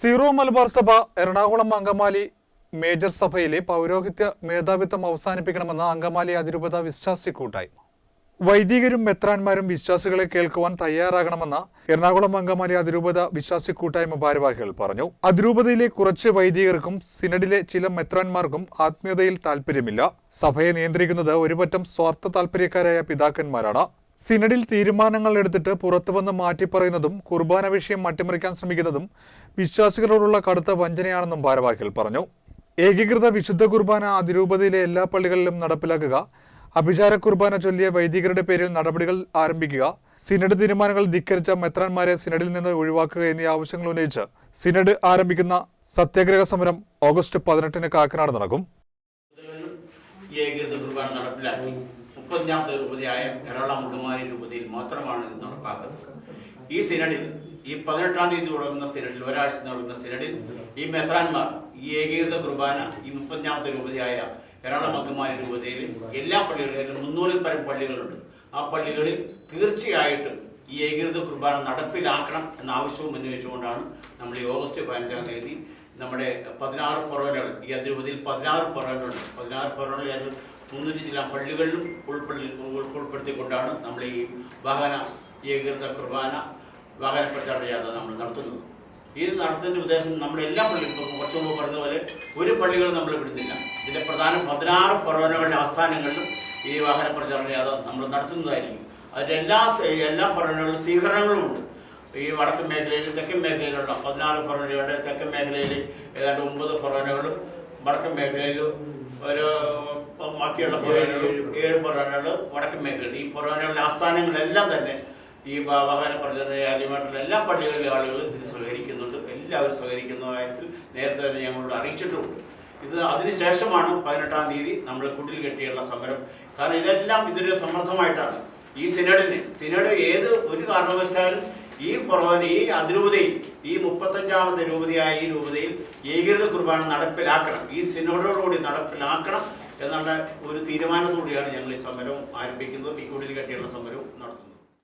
Zero Malabar സഭ Ernakulam Angamaly major സഭയിലെ പൗരോഹിത്യ മേധാവിത്വം അവസാനിപ്പിക്കണമെന്ന് അങ്കമാലി അതിരൂപത വിശ്വാസി കൂട്ടായ്മ വൈദികരും മെത്രാന്മാരും വിശ്വാസികളെ കേൾക്കുവാൻ തയ്യാറാകണമെന്ന് എറണാകുളം അങ്കമാലി അതിരൂപത വിശ്വാസി കൂട്ടായ്മ ഭാരവാഹികൾ പറഞ്ഞു. അതിരൂപതയിലെ കുറച്ച് വൈദികർക്കും സിനഡിലെ ചില മെത്രാന്മാർക്കും ആത്മീയതയിൽ താല്പര്യമില്ല സഭയെ നിയന്ത്രിക്കുന്നത് ഒരുപറ്റം സ്വാർത്ഥ താല്പര്യക്കാരായ പിതാക്കന്മാരാണ്. സിനഡിൽ തീരുമാനങ്ങൾ എടുത്തിട്ട് പുറത്തുവന്ന് മാറ്റിപ്പറയുന്നതും കുർബാന വിഷയം അട്ടിമറിക്കാൻ ശ്രമിക്കുന്നതും വിശ്വാസികളോടുള്ള കടുത്ത വഞ്ചനയാണെന്നും ഭാരവാഹികൾ പറഞ്ഞു. ഏകീകൃത വിശുദ്ധ കുർബാന അതിരൂപതയിലെ എല്ലാ പള്ളികളിലും നടപ്പിലാക്കുക അഭിചാര കുർബാന ചൊല്ലിയ വൈദികരുടെ പേരിൽ നടപടികൾ ആരംഭിക്കുക സിനഡ് തീരുമാനങ്ങൾ ധിക്കരിച്ച മെത്രാന്മാരെ സിനഡിൽ നിന്ന് ഒഴിവാക്കുക എന്നീ ആവശ്യങ്ങൾ ഉന്നയിച്ച് സിനഡ് ആരംഭിക്കുന്ന സത്യാഗ്രഹ സമരം ഓഗസ്റ്റ് പതിനെട്ടിന് കാക്കനാട് നടക്കും. ഏകീകൃത കുർബാന നടപ്പിലാക്കി. മുപ്പത്തഞ്ചാമത്തെ രൂപതയായ കേരള അങ്കമാലി രൂപതയിൽ മാത്രമാണ് ഇത് നടപ്പാക്കുന്നത് ഈ സിനഡിൽ ഈ പതിനെട്ടാം തീയതി തുടങ്ങുന്ന സിനഡിൽ ഒരാഴ്ച നടക്കുന്ന സിനഡിൽ ഈ മെത്രാന്മാർ ഈ ഏകീകൃത കുർബാന ഈ മുപ്പത്തഞ്ചാമത്തെ രൂപതയായ കേരള മക്കുമാരി രൂപതയിൽ എല്ലാ പള്ളികളിലും മുന്നൂറിൽ പരം പള്ളികളുണ്ട്. ആ പള്ളികളിൽ തീർച്ചയായിട്ടും ഈ ഏകീകൃത കുർബാന നടപ്പിലാക്കണം എന്ന ആവശ്യവും ഉന്നയിച്ചുകൊണ്ടാണ് നമ്മൾ ഈ ഓഗസ്റ്റ് പതിനഞ്ചാം തീയതി നമ്മുടെ പതിനാറ് ഫൊറോനകൾ ഈ അതിരൂപതയിൽ പതിനാറ് ഫൊറോനകളുണ്ട് പതിനാറ് ഫൊറോനകൾ മുന്നൂറ്റി ചില പള്ളികളിലും ഉൾപ്പെടുത്തി ഉൾപ്പെടുത്തിക്കൊണ്ടാണ് നമ്മൾ ഈ വാഹന ഏകീകൃത കുർബാന വാഹന പ്രചാരണ യാത്ര നമ്മൾ നടത്തുന്നത്. ഇത് നടത്തുന്ന ഉദ്ദേശം നമ്മുടെ എല്ലാ പള്ളികളും കുറച്ച് മുമ്പ് പറഞ്ഞതുപോലെ ഒരു പള്ളികളും നമ്മൾ വിടുന്നില്ല. ഇതിന്റെ പ്രധാന പതിനാറ് ഫൊറോനകളുടെ ആസ്ഥാനങ്ങളിലും ഈ വാഹന പ്രചാരണ യാത്ര നമ്മൾ നടത്തുന്നതായിരിക്കും. അതിന്റെ എല്ലാ എല്ലാ ഫൊറോനകളിലും സ്വീകരണങ്ങളും ഉണ്ട്. ഈ വടക്കൻ മേഖലയിൽ തെക്കൻ മേഖലയിലുള്ള പതിനാറ് ഫൊറോനകളുടെ തെക്കൻ മേഖലയിൽ ഏതാണ്ട് ഒമ്പത് ഫൊറോനകളും വടക്കൻ മേഖലയിൽ ഒരു ബാക്കിയുള്ള പൊറോനകളും ഏഴ് പൊറോനകളും വടക്കൻ മേഖലയിൽ. ഈ പൊറോനകളുടെ ആസ്ഥാനങ്ങളെല്ലാം തന്നെ ഈ വാഹന പ്രചരണമായിട്ടുള്ള എല്ലാ പള്ളികളിലെ ആളുകളും ഇതിന് സഹകരിക്കുന്നുണ്ട്. എല്ലാവരും സഹകരിക്കുന്ന കാര്യത്തിൽ നേരത്തെ തന്നെ ഞങ്ങളോട് അറിയിച്ചിട്ടുമുണ്ട് ഇത് അതിനുശേഷമാണ് പതിനെട്ടാം തീയതി നമ്മൾ കുട്ടിൽ കെട്ടിയുള്ള സമരം. കാരണം ഇതെല്ലാം ഇതൊരു സമ്മർദ്ദമായിട്ടാണ്. ഈ സിനഡിന് സിനഡ് ഏത് ഒരു കാരണവശാലും ഈ ഫൊറോന ഈ അതിരൂപതയിൽ ഈ മുപ്പത്തഞ്ചാമത്തെ രൂപതയായ ഈ രൂപതയിൽ ഏകീകൃത കുർബാന നടപ്പിലാക്കണം. ഈ സിനോഡോടുകൂടി നടപ്പിലാക്കണം എന്നുള്ള ഒരു തീരുമാനത്തോടെയാണ് ഞങ്ങൾ ഈ സമരം ആരംഭിക്കുന്നതും. ഈ കുടിൽ കെട്ടിയുള്ള സമരവും നടത്തുന്നത്.